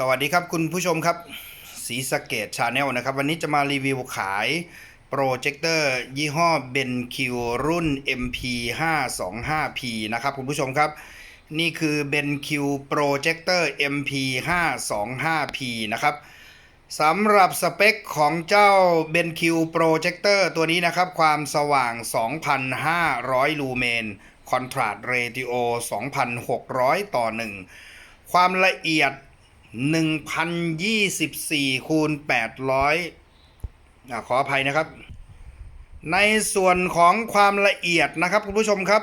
สวัสดีครับคุณผู้ชมครับสีสเกตชาแนลนะครับ วันนี้จะมารีวิวขายโปรเจคเตอร์ยี่ห้อ BenQ รุ่น MP 5 2 5 P นะครับคุณผู้ชมครับ นี่คือ BenQ Projector MP 5 2 5 P นะครับสำหรับสเปคของเจ้า BenQ Projector ตัวนี้นะครับ ความสว่าง 2,500 ลูเมน Contrast Ratio 2,600 ต่อ 1 ความละเอียด 1,024คูณ800อ่าขออภัยนะครับ ในส่วนของความละเอียดนะครับคุณผู้ชมครับ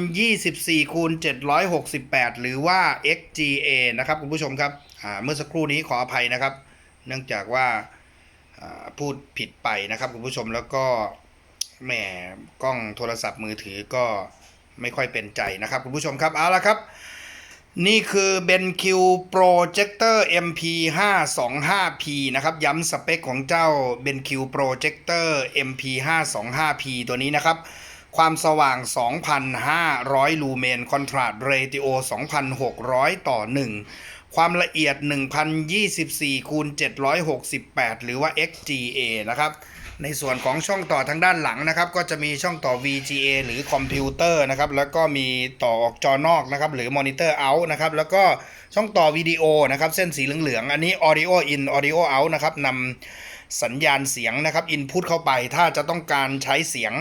1,024คูณ768 หรือว่า XGA นะครับคุณผู้ชมครับเมื่อสักครู่นี้ขออภัยนะครับ เนื่องจากว่าพูดผิดไปนะครับคุณผู้ชมแล้วก็แหมกล้องโทรศัพท์มือถือก็ไม่ค่อยเป็นใจนะครับคุณผู้ชมครับเอาละครับ นี่คือ BenQ Projector MP 5 2 5 P นะครับ ย้ำสเปคของเจ้า BenQ Projector MP 5 2 5 P ตัวนี้นะครับ ความสว่าง 2,500 ลูเมน คอนทราสต์เรติโอ 2,600 ต่อ ความละเอียด 1,024คูณ768 หรือว่า XGA นะครับ ในส่วนของช่องต่อทางด้านหลังนะครับ ก็จะมีช่องต่อ VGA หรือคอมพิวเตอร์นะครับ แล้วก็มีต่อออกจอนอกนะครับ หรือมอนิเตอร์เอาท์นะครับ แล้วก็ช่องต่อวิดีโอนะครับ เส้นสีเหลืองๆ อันนี้ Audio in Audio out นะครับนำสัญญาณเสียงนะครับ Input เข้าไป ถ้าจะต้องการใช้เสียง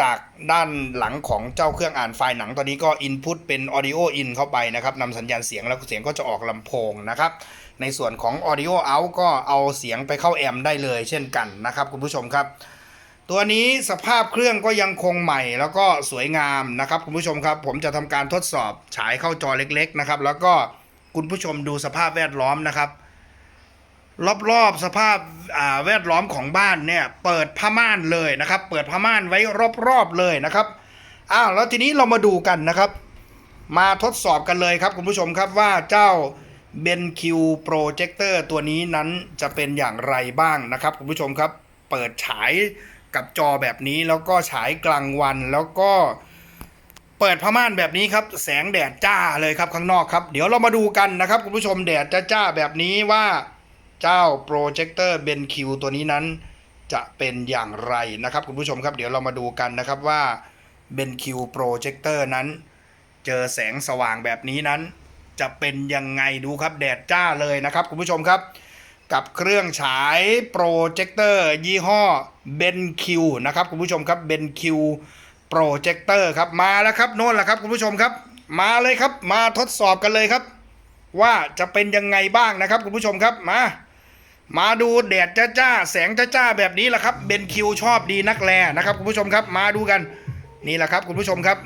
จากด้านหลังของเจ้าเครื่องอ่านไฟล์หนังตอนนี้ก็ Input เป็น Audio in เข้าไปนะครับนำสัญญาณเสียงแล้วเสียงก็จะออกลำโพงนะครับ ในส่วนของ Audio out ก็เอาเสียงไปเข้าแอมป์ได้เลยเช่นกันนะครับคุณผู้ชมครับ ตัวนี้สภาพเครื่องก็ยังคงใหม่แล้วก็สวยงามนะครับคุณผู้ชมครับ ผมจะทำการทดสอบฉายเข้าจอเล็ก ๆ นะครับ แล้วก็คุณผู้ชมดูสภาพแวดล้อมนะครับ รอบๆสภาพแวดล้อมของบ้านเนี่ยเปิดผ้าม่านเลยนะครับ เปิดผ้าม่านไว้รอบๆเลยนะครับอ้าวแล้วทีนี้เรามาดูกันนะครับ มาทดสอบกันเลยครับคุณผู้ชมครับว่าเจ้า BenQ Projector ตัวนี้นั้นจะเป็นอย่างไรบ้างนะครับคุณผู้ชมครับ เปิดฉายกับจอแบบนี้แล้วก็ฉายกลางวันแล้วก็เปิดผ้าม่านแบบนี้ครับ แสงแดดจ้าเลยครับข้างนอกครับ เดี๋ยวเรามาดูกันนะครับคุณผู้ชมแดดจ้าๆแบบนี้ว่า เจ้า Projector BenQ ตัวนี้นั้น จะเป็นอย่างไรนะครับคุณผู้ชมครับเดี๋ยวเรามาดูกันนะครับว่า BenQ Projector นั้น เจอแสงสว่างแบบนี้นั้น จะเป็นยังไงดูครับแดดจ้าเลยนะครับคุณผู้ชมครับ กับเครื่องฉายโปรเจคเตอร์ยี่ห้อ BenQ นะครับคุณผู้ชมครับ BenQ โปรเจคเตอร์ครับมาแล้วครับโน่นแหละครับคุณผู้ชมครับ มาเลยครับมาทดสอบกันเลยครับ ว่าจะเป็นยังไงบ้างนะครับคุณผู้ชมครับมา มาดูแดดจ้าๆแสงจ้าๆแบบนี้แหละครับเบนคิวชอบดีนักแลนะครับคุณผู้ชมครับมาดูกันนี่แหละครับคุณผู้ชมครับ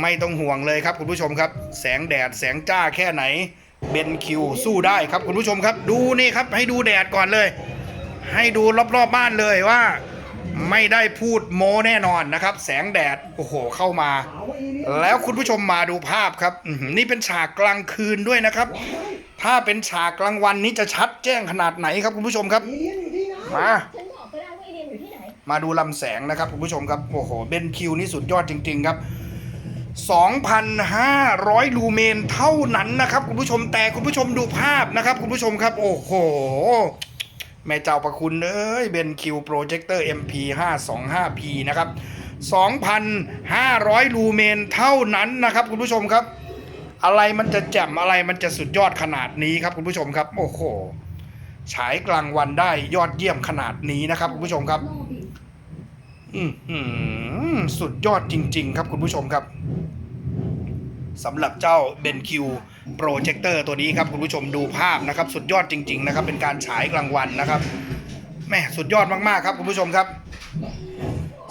ไม่ต้องห่วงเลยครับคุณผู้ชมครับ แสงแดดแสงจ้าแค่ไหนเบนคิวสู้ได้ครับคุณผู้ชมครับ ดูนี่ครับให้ดูแดดก่อนเลย ให้ดูรอบๆบบ้านเลยว่า ไม่ได้พูดโมแน่นอนนะครับ แสงแดดโอ้โหเข้ามา แล้วคุณผู้ชมมาดูภาพครับนี่เป็นฉากกลางคืนด้วยนะครับ ถ้าเป็นฉากกลางวันนี้จะชัดแจ้งขนาดไหนครับคุณผู้ชมครับ มา ฉันบอกก็ได้ว่าไอเรียนอยู่ที่ไหน มาดูลำแสงนะครับคุณผู้ชมครับ โอ้โหเบนคิวนี่สุดยอดจริง ๆครับ 2,500 ลูเมนเท่านั้นนะครับ คุณผู้ชมแต่คุณผู้ชมดูภาพนะครับ คุณผู้ชมครับ โอ้โห แม่เจ้าประคุณเอ้ยเบนคิวโปรเจคเตอร์ MP 525P นะครับ 2,500 ลูเมนเท่านั้นนะครับ คุณผู้ชมครับ อะไรมันจะแจ่มอะไรมันจะสุดยอดขนาดนี้ครับคุณผู้ชมครับ โอ้โหฉายกลางวันได้ยอดเยี่ยมขนาดนี้นะครับคุณผู้ชมครับ อือหือสุดยอดจริง ๆ ครับคุณผู้ชมครับสำหรับเจ้า BenQ Projector ตัวนี้ครับคุณผู้ชมดูภาพนะครับ สุดยอดจริง ๆ นะครับ เป็นการฉายกลางวันนะครับแม่สุดยอดมากๆครับคุณผู้ชมครับ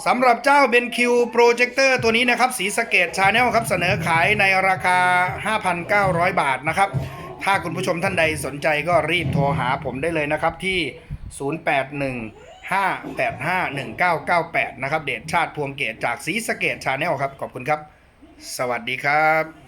สำหรับเจ้า BenQ Projector ตัวนี้นะครับ สีสเกตชาแนลครับ เสนอขายในราคา 5,900 บาทนะครับ ถ้าคุณผู้ชมท่านใดสนใจก็รีบโทรหาผมได้เลยนะครับที่ 081 5851998 นะครับ เดชชาติพวงเกตจากสีสเกตชาแนลครับ ขอบคุณครับ สวัสดีครับ